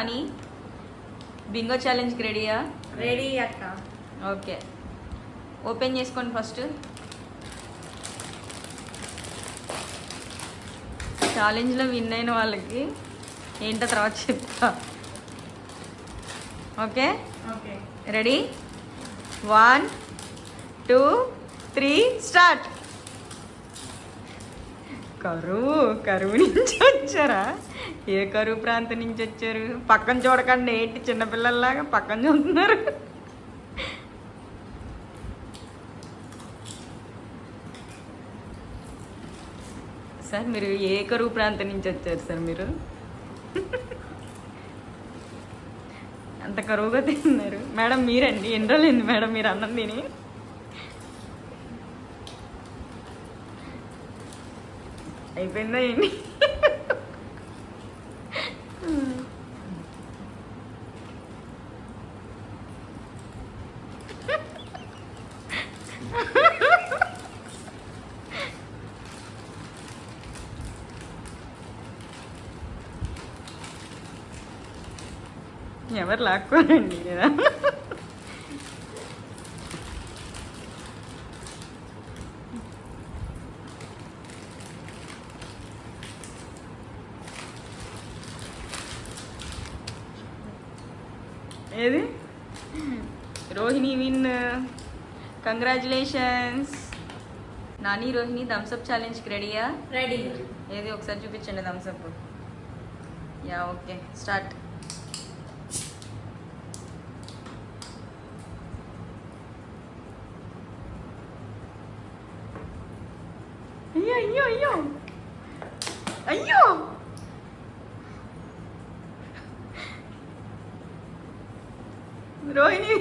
అని. బింగో ఛాలెంజ్కి రెడీయా రెడీ అక్క. ఓకే ఓపెన్ చేసుకోండి ఫస్ట్ ఛాలెంజ్లో విన్ అయిన వాళ్ళకి ఏంటో తర్వాత చెప్తా. Okay okay ready one two three start కరువు కరువు నుంచి వచ్చారా? ఏ కరువు ప్రాంతం నుంచి వచ్చారు? పక్కన చూడకండి ఏంటి చిన్నపిల్లల్లాగా పక్కన చూస్తున్నారు? సార్ మీరు ఏ కరువు ప్రాంతం నుంచి వచ్చారు సార్ మీరు? అంత కరువుగా తిన్నారు. మేడం మీరండి. ఎన్ని రోజులైంది మేడం మీరు అన్నం తిని? అయిపోయిందా ఏంటి? ఎవరు లాక్కోనండి కదా ఏది? Rohini win. Congratulations Nani Rohini Thums Up ఛాలెంజ్కి రెడీయా రెడీ ఏది ఒకసారి చూపించండి థమ్స్అప్ యా ఓకే స్టార్ట్ అయ్యో అయ్యో అయ్యో. అయ్యో! రోహిణి.